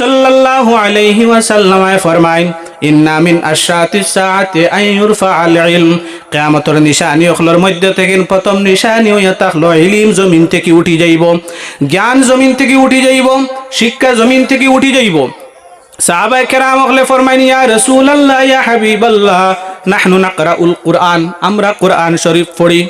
সাল্লাল্লাহু আলাইহি ওয়াসাল্লাম ফরমাইন ইন্না মিন আশরাতিস সাআতি আন ইউরফা আল ইলম। কিয়ামতের নিশানি অখলর মধ্যে থেকে প্রথম নিশানি হইয়া থাকল ইলিম, জমিন থেকে উঠি যাইব। জ্ঞান জমিন থেকে উঠি যাইব, শিক্ষা জমিন থেকে উঠি যাইব। সাহাবায়ে কেরাম হলে ফরমাইন, ইয়া রাসূলুল্লাহ, ইয়া হাবিবাল্লাহ, নাহনু নাকরাউল কুরআন। আমরা কুরআন শরীফ পড়ি।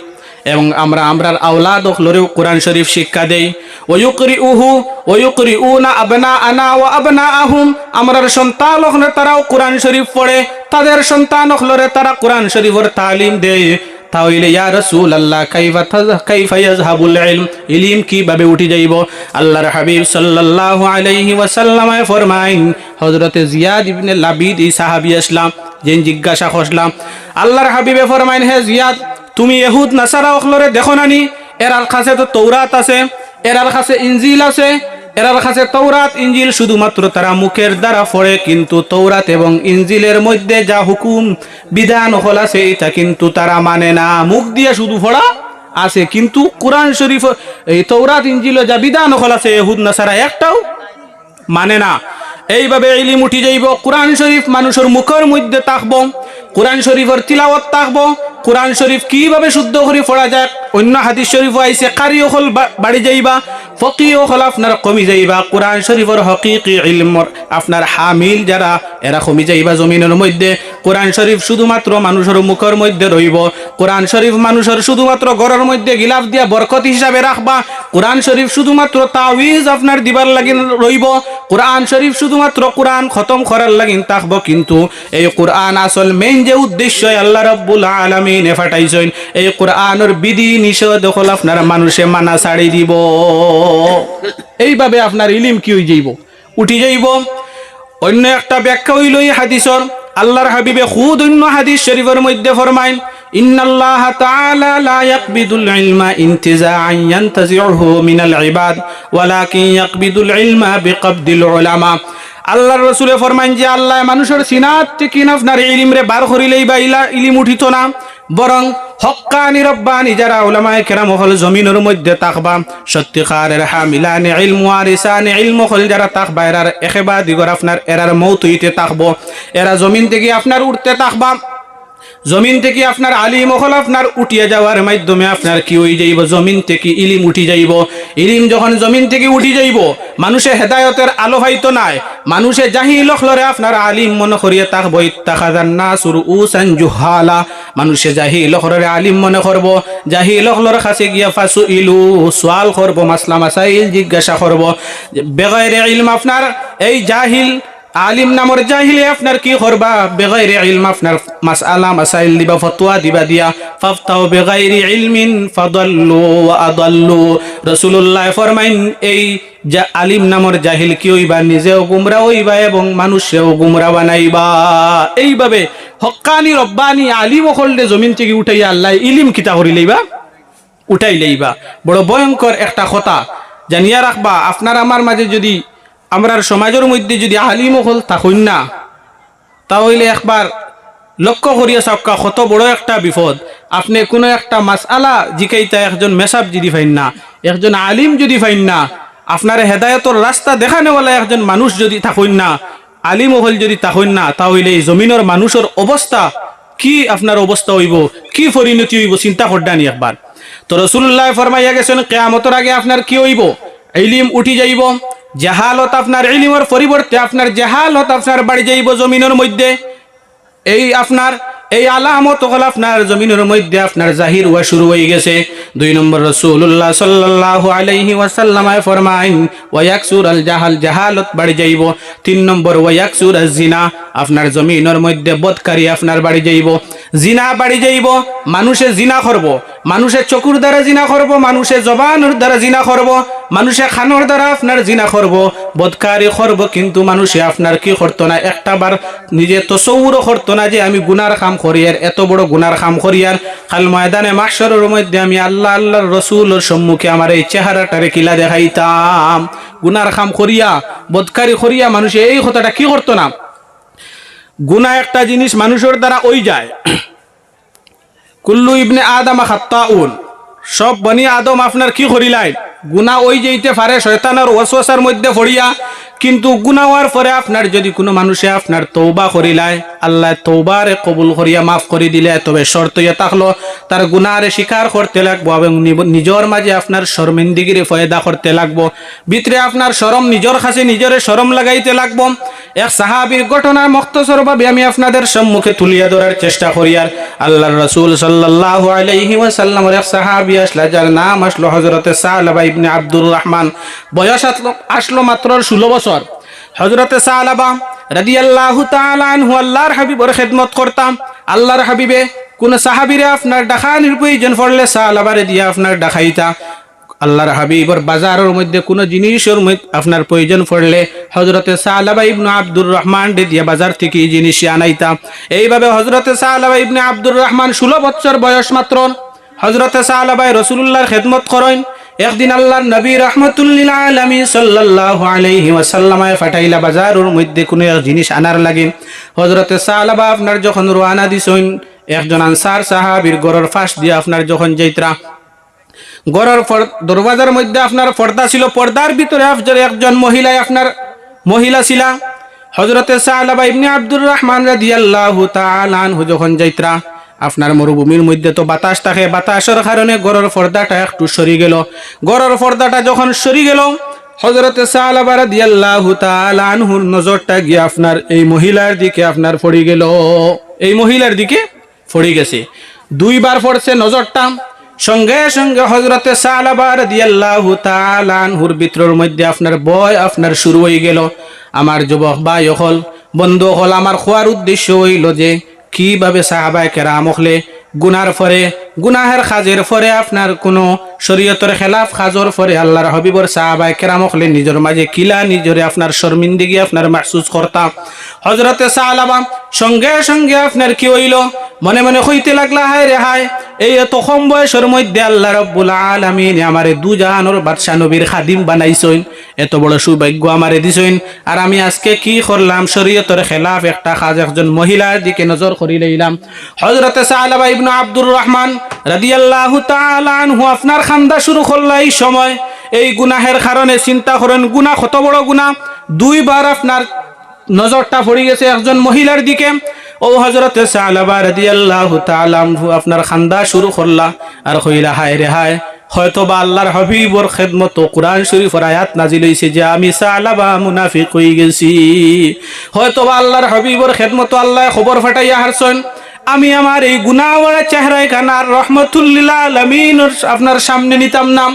এবং আমরা, আমরার আওলাদ হলরেও কোরআন শরীফ শিক্ষা দেই। ওয়ুকরি উহু ওয়ুকরি উনা আবনা আনা ও আবনা আহুম আমরার সন্তান হলে তারাও কোরআন শরীফ পড়ে। তাদের সন্তান হলরে তারা কোরআন শরীফের তালিম দেয়। তাহলে, ইয়া রসুল আল্লাহ কাইফা কাইফা ইয়াজহাবুল ইলম? ইলিম কীভাবে উঠি যাইব? আল্লাহর হাবিব সাল্লাল্লাহু আলাইহি ওয়াসাল্লামে ফরমাইন, হযরতে জিয়াদ ইবনে লাবিদ এই সাহাবী আসলাম, যেন জিজ্ঞাসা করলাম। আল্লাহর হাবিবে ফরমাইন, হে জিয়াদ তুমি এহুদ নাসারা অখলরে দেখো নানি। এরার কাছে তো তৌরাত আছে, এরার কাছে ইঞ্জিল আছে, এরার কাছে তৌরাত ইঞ্জিল শুধুমাত্র তারা মুখের দ্বারা পড়ে, কিন্তু তৌরাত এবং ইঞ্জিলের মধ্যে যা হুকুম, বিধান হল আছে, এটা কিন্তু তারা মানে না। মুখ দিয়ে শুধু পড়া আছে, কিন্তু কোরআন শরীফ, এই তৌরাত ইঞ্জিল যা বিধান হল আছে এহুদ নাসারা একটাও মানে না। এইভাবে ইলিম উঠি যাইব, কোরআন শরীফ মানুষের মুখের মধ্যে থাকব, কোরআন শরীফের তিলাওয়াত থাকব কোরআন শরীফ কীভাবে শুদ্ধ করে পড়া যাক অন্য হাদিস শরীফ আইসে কারিও হল বাড়ি যাইবা ফকিও হল আপনার কমি যাইবা। কোরআন শরীফর হকিকি ইলমর আপনার হামিল যারা, এরা কমি যাইবা জমিনের মধ্যে। কোরআন শরীফ শুধুমাত্র মানুষের মুখের মধ্যে রইব। কোরআন শরীফ মানুষের শুধুমাত্র ঘরের মধ্যে গিলাফ দিয়া বরকত হিসাবে রাখবা। কোরআন শরীফ শুধুমাত্র তাওয়িজ আপনার দিবার লাগিন রইব। কোরআন শরীফ শুধুমাত্র কোরআন খতম করার লাগিন থাকব কিন্তু। এই কোরআন আসল মেইন যে উদ্দেশ্য আল্লাহ রব্বুল আলমিন ফাটাইছেন, এই কোরআনের বিধি নিষেধ হল আপনার মানুষে মানা ছাড়ি দিব। এইভাবে আপনার ইলিম কি হয়ে যাইব? উঠি যাইব। অন্য একটা ব্যাখ্যা হইল এই হাদিসর আল্লাহর হাবিবে খুদ অন্য হাদিস শরীফের মধ্যে ফরমাইন, ইন্নাল্লাহ আল্লাহর রসুলে ফরমাইন যে, আল্লাহ মানুষের সিনাত থেকে ইলিম রে বার করিলেই বা ইলা ইলিম উঠিত না। বরং হকানি রব্বানি যারা উলামায় কেরাম হল জমিনের মধ্যে তাকবা, সত্যিকারের হামিলানি ইলমু আরিসানি ইলমু হল যারা তাকবা, এরার একেবা দিগর আপনার, এরার মৌতুইতে তাকবো, এরা জমিন থেকে আপনার উঠতে তাকবা। জমিন থেকে আপনার আলিম হল আপনার উঠিয়ে যাওয়ার মাধ্যমে আপনার কি হয়ে যাইব? জমিন থেকে ইলিম উঠি যাইব। ইলিম যখন জমিন থেকে উঠি যাইব, মানুষে হেদায়তের আলো হয়তো নাই। মানুষে জাহিল লরে আপনার আলিম মনে করিয়ে তাকবো ইত্তাখাদান নাসুর উসান জুহালা। মানুষে জাহিল লরে আলিম মনে করব জাহিল লর কাছে গিয়া ফাসু ইলু সোয়াল করব, মাসলা মাসাইল জিজ্ঞাসা করব। বেগের ইলম আপনার এই জাহিল আলিম নামর জাহিলে আপনার কি করবা? বেগাইরে ইলম আপনার মাসআলা, মাসাইল দিবা, ফতোয়া দিবা দিয়া। ফাফতাও বেগাইরি ইলমিন ফাদাল্লু ওয়া আদাল্লু। রাসূলুল্লাহ ফরমাইন, এই যা আলিম নামর জাহিল কি হইবা? নিজেও গুমরা হইবা এবং মানুষেও গুমরা বানাইবা। এইভাবে হক্কানি রব্বানি আলিম হলদে জমিন থেকে উঠাইয়া আল্লাহ ইলিম কিতা উঠাই লইবা। বড় ভয়ঙ্কর একটা কথা। জানিয়া রাখবা, আপনার আমার মাঝে যদি আমরার সমাজের মধ্যে যদি আলিম হল থাকুন না। তাহলে একবার লক্ষ্য করিয়া চাপকা কত বড় একটা বিপদ। আপনি কোনো একটা মাসআলা জিকাইতা একজন মেসাব যদি ফাইন না, একজন আলিম যদি ফাইন না, আপনার হেদায়তর রাস্তা দেখানেওয়ালা একজন মানুষ যদি থাকুন না, আলিম হল যদি থাকুন না, তাহলে এই জমিনের মানুষের অবস্থা কি আপনার অবস্থা হইব, কি পরিণতি হইব, চিন্তা করডানি একবার। তো রসুল্লাহ ফরমাইয়া গেছেন, কেয়ামতের আগে আপনার কি হইব? ইলিম উঠি যাইব, জাহালত আপনার ইলিমের পরিবর্তে আপনার জাহালত আপনার বাড়ি যাইব জমিনের মধ্যে। এই আপনার, এই আলামত হল আপনার জমিনের মধ্যে আপনার জাহির হওয়া শুরু হয়ে গেছে। দুই নম্বর রসুল্লাহ সাল্লাহ আলাইহি ওয়াসাল্লামায় ফরমাইন ওয়াকসুর আল জাহাল, জাহালত বাড়ি যাইব। তিন নম্বর ওয়াকসুর আল জিনা, আপনার জমিনের মধ্যে বদকারী আপনার বাড়ি যাইব। জিনা বাড়ি যাইব, মানুষে জিনা করব। মানুষে চকুর দ্বারা জিনা করব মানুষে জবানের দ্বারা জিনা করব মানুষে খানোর দ্বারা আপনার জিনা করব বদকারি করব কিন্তু মানুষে আপনার কি করতো না একটা বার নিজে তসৌরও করতো না যে আমি গুনার খাম করিয়ার এত বড় গুনার কাম করিয়ার খাল ময়দানে মাসরের মধ্যে আমি আল্লাহ আল্লাহর রসুলের সম্মুখে আমার এই চেহারাটারে কিলা দেখাইতাম। গুনার কাম করিয়া বদকারি করিয়া মানুষে এই কথাটা কি করতো না গুনা একটা জিনিস মানুষের দ্বারা ওই যায়। কুল্লু ইবনে আদামা খাত্তাউন। সব বনি আদম আপনার কি করিলাই গুনা ওই যেইতে পারে, শয়তানের ওয়াসওয়াসার মধ্যে পড়িয়া কিন্তু গুনাওয়ার পরে আপনার যদি কোনো মানুষে আপনার তৌবা করিলায় আল্লাহ তৌবারে কবুল করিয়া মাফ করে দিলে, তবে শর্ত ইয়ে তার গুনারে স্বীকার করতে লাগবো এবং নিজের মাঝে আপনার শর্মিন্দিগিরি ফয়দা করতে লাগবো। ভিতরে আপনার শরম, নিজের কাছে নিজের শরম লাগাইতে লাগবো। এক সাহাবির ঘটনার মক্তসর ভাবে আমি আপনাদের সম্মুখে তুলিয়া ধরার চেষ্টা করি আর আল্লাহ রসুল সাল্লাহ আলাইহি ওয়াসাল্লামের এক সাহাবি আসলা, যার নাম আসলো হজরতে সাহাবা ইবনে আব্দুর রহমান। বয়স আসলো মাত্র ষোলো বছর। হজরতে সাহাবা রাদি আল্লাহ আনহু আল্লাহর হাবিবর খেদমত করতাম। আল্লাহর হাবিবে কোন সাহাবিরে আপনার ডাকানির প্রয়োজন পড়লে সাহাবারে দিয়ে আপনার ডাকাইতা। আল্লাহর হাবিবর বাজারের মধ্যে কোনো জিনিসের আপনার প্রয়োজন পড়লে হজরতে সালাবা ইবনু আব্দুর রহমান দিয়ে বাজার থেকে জিনিস আনাইতাম এইভাবে হজরতে সালাবা ইবনে আব্দুর রহমান ষোলো বছর বয়স মাত্র হজরতে সালাবাই রসুল্লাহর খেদমত করেন। একদিন আল্লাহর নবী রহমতুল্লিল আলমী সাল্লাল্লাহু আলাইহি ওয়াসাল্লামায় ফাটাইলা বাজারের মধ্যে কোনো এক জিনিস আনার লাগে। হজরতে সালাবা আপনার যখন রোয়ানা দিছেন, একজন আনসার সাহাবির গরর ফাঁস দিয়ে আপনার যখন যাইত্রা। গড়ের ফর- দরওয়াজার মধ্যে আপনার পর্দা ছিল, পর্দার ভিতরে একজন মহিলায় আপনার মহিলা ছিলা। হজরতে সাহাবা ইবনে আব্দুর রহমান রাদিয়াল্লাহু তাআলা যখন যাইত্রা আপনার মরুভূমির মধ্যে তো বাতাস থাকে। বাতাসের কারণে গড়ের পর্দাটা একটু সরি গেল। গড়ের পর্দাটা যখন সরি গেল হজরতে সাহাবা রাদিয়াল্লাহু তাআলা আনহুর নজরটা গিয়ে আপনার এই মহিলার দিকে আপনার পড়ে গেল। এই মহিলার দিকে পড়ে গেছে। দুইবার পড়ছে নজরটা। সঙ্গে সঙ্গে হজরতে সালাবার দিয়াল্লাহু তালানহুর ভিতরের মধ্যে আপনার বয় আপনার শুরু হয়ে গেল। আমার যুবক ভাই হল, বন্ধু হল, আমার খোয়ার উদ্দেশ্য হইল যে কীভাবে সাহাবায় কেরাম হলে গুনার ফরে, গুনাহের খাজের ফরে, আপনার কোনো শরীয়তর খেলাফ খাজর ফরে আল্লাহর হবিবর সাহাবায় কেরাম হলে নিজের মাঝে কিলা, নিজরে আপনার শর্মিন্দিগি, আপনার মাহসুস করতাম। হজরতে সাহালাবা সঙ্গে সঙ্গে আপনার কি হইল? মনে মনে হইতে লাগলা, হায় রে হায়, এই এত কম বয়সের মধ্যে আল্লাহ রব্বুল আলামিন আমারে দু জাহানোর বাদশা নবীর খাদিম বানাইছইন এত বড় সৌভাগ্য আমারে দিছইন আর আমি আজকে কি করলাম? শরীয়তর খেলাফ একটা কাজ একজন মহিলার দিকে নজর করি লইলাম। হজরতে ইবনু আব্দুর রহমান আনহু আপনার খান্দা শুরু করলা এই সময়। এই গুনাহের কারণে চিন্তা করেন, গুনাহ কত বড় গুনাহ? দুইবার আপনার নজরটা পড়ে গেছে একজন মহিলার দিকে। ও হজরতে সালাবা রাদিয়াল্লাহু আপনার খান্দা শুরু করলা। আর কইলা, হায় রে হায় হয়তো বা আল্লাহর হাবিবর খেদমত কোরআন শরীফের আয়াত নাজিল হইছে যে আমি সালাবা মুনাফিক হয়ে গেছি। হয়তো বা আল্লাহর হাবিবর খেদমত আল্লাহ খবর ফাটাইয়া হারছেন। আমি আমার এই গুনাওয়ালা চেহারায় খানার রহমতুল্লিল্লাহ আলমিন আপনার সামনে নিতাম না।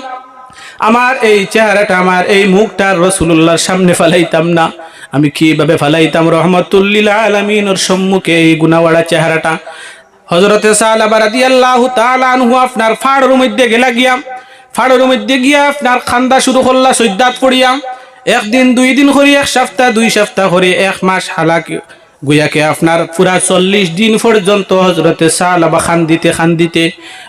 আমার এই চেহারাটা, আমার এই মুখটা রসুল্লাহর সামনে ফেলাইতাম না। আমি কীভাবে ফেলাইতাম? রহমতুল্লিল আলমিনের সম্মুখে এই গুনাওয়ালা চেহারাটা। হজরতে আল্লাহ আপনার ফাড়ের মধ্যে গেলা গিয়া, ফাড়ের মধ্যে গিয়া আপনার খান্দা শুরু করলা সৈদাত পড়িয়া একদিন, দুই দিন করি, এক সপ্তাহ, দুই সপ্তাহ করে, এক মাস হালাকি গুয়াকে আপনার পুরা চল্লিশ দিন পর্যন্ত হজরতে সালাবা খান দিতে খান দিতে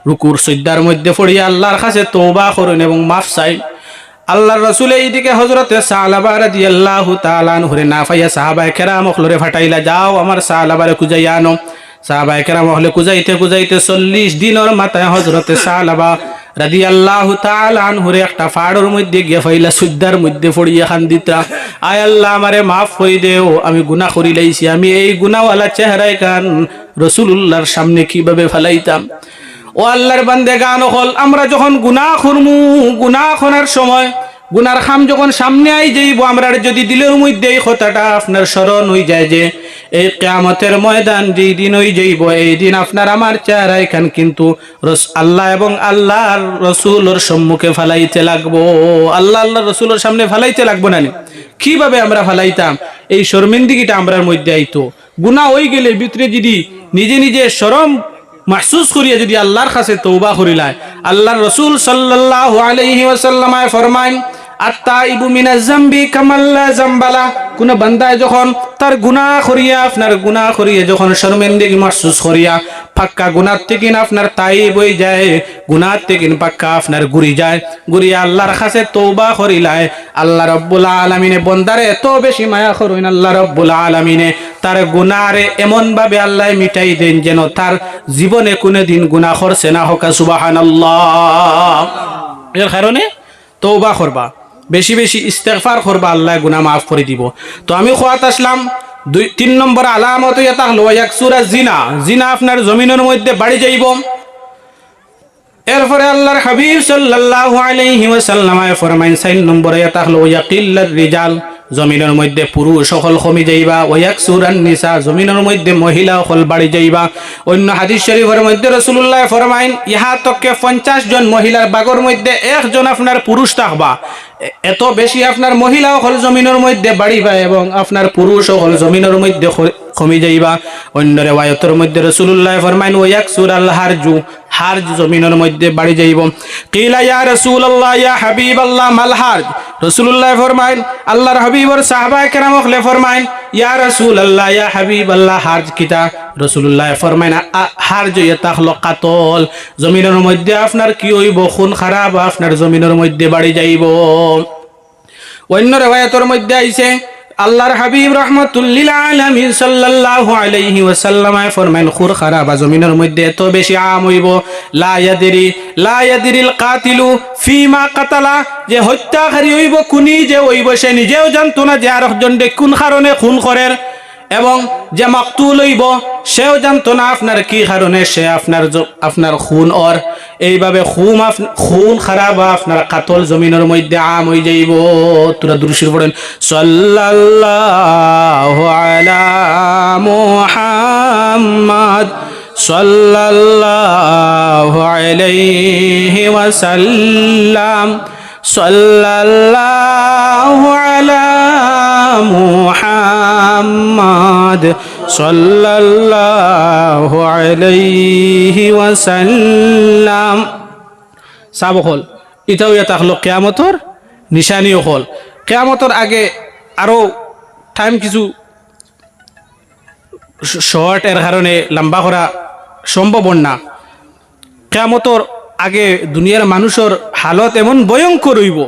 রুকুর সৈদ্যার মধ্যে পড়িয়া আল্লাহর কাছে তৌবা করুন এবং মাফ চাই। আল্লাহর রসুল এইদিকে হজরতে সালাবার দি আল্লাহ তালান হরে না ফাইয়া সাহাবায় কেরাম অখলরে ফাটাইলা, যাও আমার সালাবারে কুজাইয়া আনো। সাহাবায় কেরাম হলে কুজাইতে কুজাইতে চল্লিশ দিনের মাথায় হজরতে সালাবা রাদি আল্লাহ তালান হরে একটা ফাড়ের মধ্যে গিয়ে ফাইলা সুদ্দার মধ্যে পড়িয়া খান দিতা আয় আল্লাহ আমারে মাফ হই দেও, আমি গুনাহ করি লাইছি, আমি এই গুনাওয়ালা চেহারায় কান রসুল্লাহর সামনে কীভাবে ফেলাইতাম? ও আল্লাহর বান্দে গান হল আমরা যখন গুনাহ করমু, গুনাহ করার সময় গুনার খাম যখন সামনে আই যাইব, আমরা যদি দিলের মধ্যে এই কথাটা আপনার স্মরণ হয়ে যায় যে, এই কেয়ামতের ময়দান যেই দিন হয়ে যাইব, এই দিন আপনার আমার চেহারা এখান কিন্তু রস- আল্লাহ এবং আল্লাহর রসুলোর সম্মুখে ফেলাইতে লাগবো। আল্লাহ আল্লাহ রসুলোর সামনে ফালাইতে লাগবো না? কীভাবে আমরা ফালাইতাম? এই শর্মিন্দিগিটা আমরার মধ্যে আইতো। গুনাহ হয়ে গেলে ভিতরে যদি নিজে নিজে শরম মাহসুস করিয়া যদি আল্লাহর কাছে তৌবা করিলায় আল্লাহর রসুল সাল্লাহ আলহি ওসাল্লামায় ফরমাইন কোন বান্দায় যখন তার গুনা করিয়া, আপনার গুনা করিয়া যখন শর্মেন্দিগি মাহসুস করিয়া পাক্কা গুনার থেকে আপনার তাই বই যায়, গুনার থেকে পাক্কা আপনার গুরি যায়। গুরিয়া আল্লাহর কাছে তৌবা করিলায়, আল্লাহ রব্বুল আলমিনে বন্দারে এত বেশি মায়া করুন আল্লাহ রব্বুল আলমিনে। তার গুনারে এমন ভাবে আল্লাহ মিটাই দেন যেন তার জীবনে কোনো দিন গুনাহ করছে না হোকা সুবাহান এর কারণে তৌবা করবা, বেশি বেশি ইস্তেগফার করবা, আল্লাহ গুনাহ মাফ করে দিব। তো আমি খোয়াত আসলাম দুই, তিন নম্বর আলামত এটা হলো এক সুরা জিনা। জিনা আপনার জমিনের মধ্যে বাড়ি যাইব। এরপরে আল্লাহর হাবিব সাল্লাল্লাহু আলাইহি ওয়াসাল্লাম ফরমাইন সাইন নম্বরে এটা হলো ইয়াকিল্লার রিজাল, জমিনের মধ্যে পুরুষ সকল কমি যাইবা। ওয়াক সুরান নিসা, জমিনের মধ্যে মহিলা সকল বাড়ি যাইবা। অন্য হাদিস শরীফের মধ্যে রসুল্লাহ ফরমাইন, ইহা তককে পঞ্চাশ জন মহিলার বাগর মধ্যে একজন আপনার পুরুষ থাকবা। এত বেশি আপনার মহিলাও হল জমিনের মধ্যে বাড়ি পায় এবং আপনার পুরুষ হল জমিনের মধ্যে কমি যাইবা। অন্য রেওয়ায়তের মধ্যে রসুল্লাহ ফরমাইন, ওয়াক সুর আল্লাহ হারজু হার্জ জমিনের মধ্যে বাড়ি যাইব। কিলা, ইয়া রাসূলুল্লাহ, ইয়া হাবিবাল্লাহ, মাল হার্জ রাসূলুল্লাহ ফরমাইন, আল্লাহর হাবিবর সাহাবায়ে কেরাম হলে ফরমাইন ইয়া রাসূলুল্লাহ, ইয়া হাবিবাল্লাহ হার্জ কিতা? রাসূলুল্লাহ ফরমাইন হার্জ ইয়া হলো কাতল জমিনের মধ্যে আপনার কি হইব? খুন খারাপ, আপনার জমিনের মধ্যে বাড়ি যাইব। অন্য রেওয়ায়তের মধ্যে আইছে আল্লাহর হাবিব রহমতুল্লিল আলামিন সাল্লাল্লাহু আলাইহি ওয়াসাল্লাম ফরমান খুর খারাপ জমিনের মধ্যে এত বেশি আম হইব। লা ইয়াদরি, লা ইয়াদরিল কাতিলু ফিমা কাতালা, যে হত্যাকারী হইব কুনি যে হইব, সে নিজেও জানতো না যে আরেকজন দে কোন কারণে খুন করের। এবং যে মাকতুল হইব, সেও জানতো না আপনার কি কারণে সে আপনার আপনার খুন অর এইভাবে আপ- খুন খারাপ আপনার কাতল জমিনের মধ্যে আম হয়ে যাইব। তোরা দুরুশির পড়েন, সাল্লাল্লাহু আলা মুহাম্মাদ সাল্লাল্লাহু আলা মুহাম্মাদ। সাল্লাল্লাহু আলাইহি ওয়াসাল্লাম চাব হল ইটাও এটা হলো কেয়ামতর নিশানিও হল কেয়ামতর আগে আরও টাইম কিছু শর্ট এর কারণে লম্বা করা সম্ভব না কেয়ামতর আগে দুনিয়ার মানুষের হালত এমন ভয়ঙ্কর হইব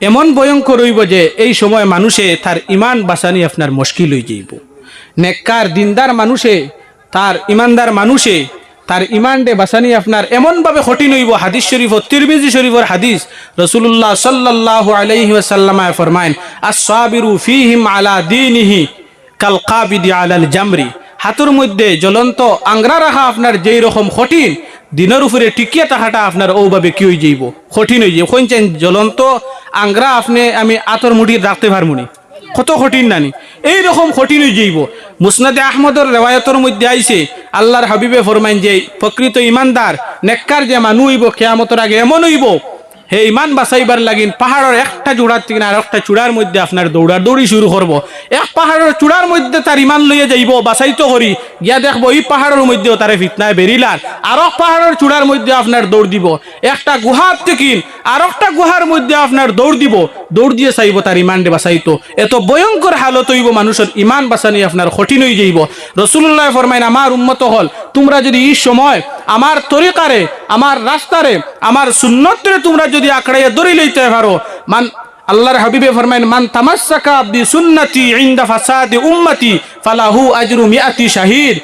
এমন ভয়ঙ্কর হইব যে এই সময় মানুষে তার ইমান বাঁচানি আপনার মুশকিল হয়ে যাইব। নেককার, দিনদার মানুষে, তার ইমানদার মানুষে, তার ইমান ডে বাঁচানি আপনার এমনভাবে কঠিন হইব। হাদিস শরীফ ও তিরমিজি শরীফর হাদিস রসুল্লাহ সাল্লাল্লাহু আলাইহি ওয়াসাল্লামায় ফরমাইন আস-সাবিরু ফীহিম আলা দীনিহি কাল কাবিদি আলাল জামরি। হাতুর মধ্যে জ্বলন্ত আংরা রাখা আপনার যেই রকম কঠিন দিনের উপরে টিকিয়ে থাকাটা আপনার ওভাবে কি হয়ে যাইব? কঠিন হয়ে যাইব। কইছেন জ্বলন্ত আংরা আপনি, আমি আতর মুঠি রাখতে পারমুনি কত কঠিন নানি এই রকম কঠিন হয়ে যাইব। মুসনাদে আহমদর রেওয়ায়তর মধ্যে আইছে, আল্লাহর হাবিবে ফরমাইন যে, প্রকৃত ইমানদার, নেককার যে মানুষ হইব, কেয়ামতর আগে এমন হইব হে ইমান বাঁচাইবার লাগিন পাহাড়ের একটা জোড়ার থেকে আর একটা চূড়ার মধ্যে আপনার দৌড়া দৌড়ি শুরু করব। এক পাহাড়ের চূড়ার মধ্যে তার ইমান লইয়ে যাইব, বাঁচাইতো করি। গিয়া দেখব এই পাহাড়ের মধ্যেও তারে ফিতনায় বেরিলার। আর পাহাড়ের চূড়ার মধ্যে আপনার দৌড় দিব। একটা গুহার থেকে আর একটা গুহার মধ্যে আপনার দৌড় দিব। দৌড় দিয়ে চাইব, তার ইমানডে বাঁচাইতো। এত ভয়ঙ্কর হালত হইব মানুষের ইমান বাঁচানি আপনার কঠিন হয়ে যাইব। রসুল্লাহ ফরমাইন আমার উন্মত হল, তোমরা যদি এই সময় আমার তরিকারে আমার রাস্তারে আমার সুন্নতরে তোমরা যদি আঁকড়াইয়া দড়ি লইতে পারো মান আল্লাহর হাবিবে ফরমাইন মান তামাসসাকা বি সুন্নতি ইনদা ফাসাদি উম্মতি, ফালাহু আজরু মিআতি শাহিদ।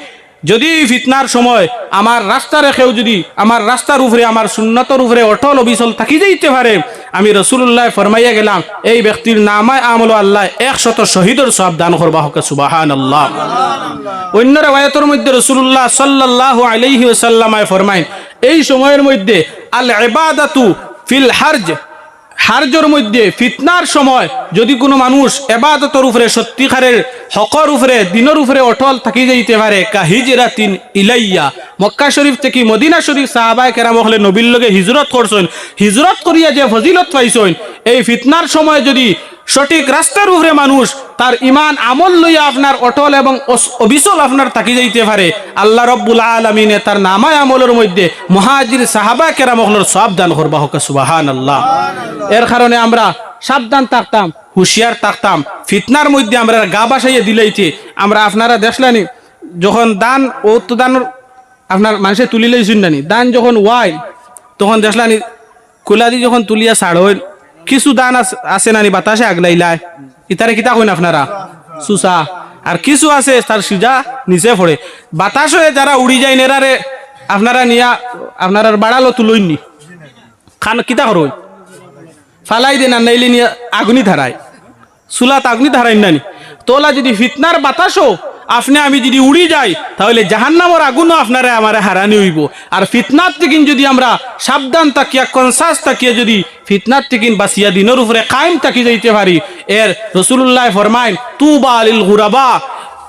যদি ফিতনার সময় আমার রাস্তা রেখেও যদি আমার রাস্তার উপরে, আমার সুন্নতর উপরে অটল অবিচল থাকি যাইতে পারে, আমি রসুল্লাহ ফরমাইয়া গেলাম, এই ব্যক্তির নামায় আমল আল্লাহ একশত শহীদর সব দান করবা সুবাহান আল্লাহ অন্য রেওয়ায়তের মধ্যে রসুল্লাহ সাল্লাল্লাহু আলাইহি ওয়াসাল্লামায় ফরমাইন, এই সময়ের মধ্যে আল ইবাদাতু ফিল হারজ হার্জর মধ্যে ফিতনার সময় যদি কোনো মানুষ এবাদতর উপরে, সত্যিকারের হকর উপরে, দিনের উপরে অটল থাকি যাইতে পারে, কা হিজরাতিন ইলাইয়া। মক্কা শরীফ থেকে মদিনা শরীফ সাহাবায় কেরাম হলে নবীর লগে হিজরত করছেন। হিজরত করিয়া যে ফজিলত পাইছেন, এই ফিতনার সময় যদি সঠিক রাস্তার উপরে মানুষ তার ইমান আমল লইয়া আপনার অটল এবং অবিচল আপনার থাকি যাইতে পারে। আল্লাহ রব্বুল আলমিনে তার নামায় আমলের মধ্যে মহাজির সাহাবা কেরামহলর সব দান করবা হোক সুবাহান আল্লাহ এর কারণে আমরা সাবধান থাকতাম, হুঁশিয়ার থাকতাম, ফিতনার মধ্যে আমরা গা বাসাইয়ে দিলেইতে। আমরা আপনারা দেখলানি, যখন দান ও তো দান আপনার মানুষে তুলি লইছেন দান যখন ওয়াই তখন দেখলানি কুলাদি যখন তুলিয়া ছাড় কিছু দান আছে নানি বাতাসে? আগলাইলায় ইতারে কিতা কইন আপনারা? সুসা। আর কিছু আছে, তার সিজা নিচে পড়ে বাতাস হয়ে যারা উড়ি যায়, নেরারে আপনারা নিয়া, আপনারা বাড়ালো তুলইনি। খান, কিতা করো? ফালাই দেন আর নাইলে নিয়ে আগুনি ধারায়। চুলাত আগুনি ধারাই নানি। তোলা যদি ফিতনার বাতাসও আপনি, আমি যদি উড়ি যাই, তাহলে জাহান্নামর আগুনও আপনারে আমারে হারানি হইব। আর ফিতনার থেকে যদি আমরা সাবধান তাকিয়া কনসাস তাকিয়া যদি ফিতনার থেকে বাসিয়া দিনের উপরে কায়েম তাকি যাইতে পারি, এর রসুল্লাহ ফরমাইন তু বা আলিল গুরাবা।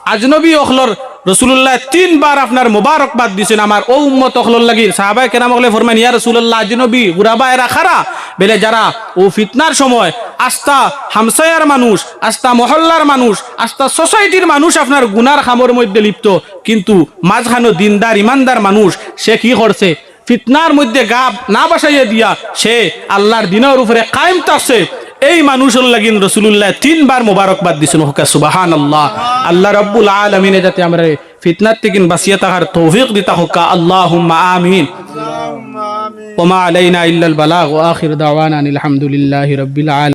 আজনবী অখলর রসুল্লাহ তিনবার আপনার মোবারকবাদ দিছেন আমার ও উম্মত অখলর লাগি। সাহাবাই কেরাম অখলে ফরমান ইয়া রসুল্লাহ আজনবী গুরাবা এরা খারা? বেলে, যারা ও ফিতনার সময় আস্থা হামসায়ার মানুষ আস্থা মহল্লার মানুষ আস্থা সোসাইটির মানুষ আপনার গুনার খামর মধ্যে লিপ্ত। কিন্তু মাঝখানো দিনদার, ইমানদার মানুষ, সে কি করছে? ফিতনার মধ্যে গাব না বাসাইয়া দিয়া সে আল্লাহর দিনের উপরে কায়েম তাছে এই মানুষের লাগিন রসুল্লাহ তিনবার মোবারকবাদ দিছেন হোকা সুবাহান আল্লাহ আল্লাহ রব্বুল আলমিনে যাতে আমরা ফিতনার থেকে বাঁচিয়ে থাকার তৌফিক দিতা হোকা আল্লাহ আমিন وما علينا إلا البلاغ وآخر دعوانا أن الحمد لله رب العالمين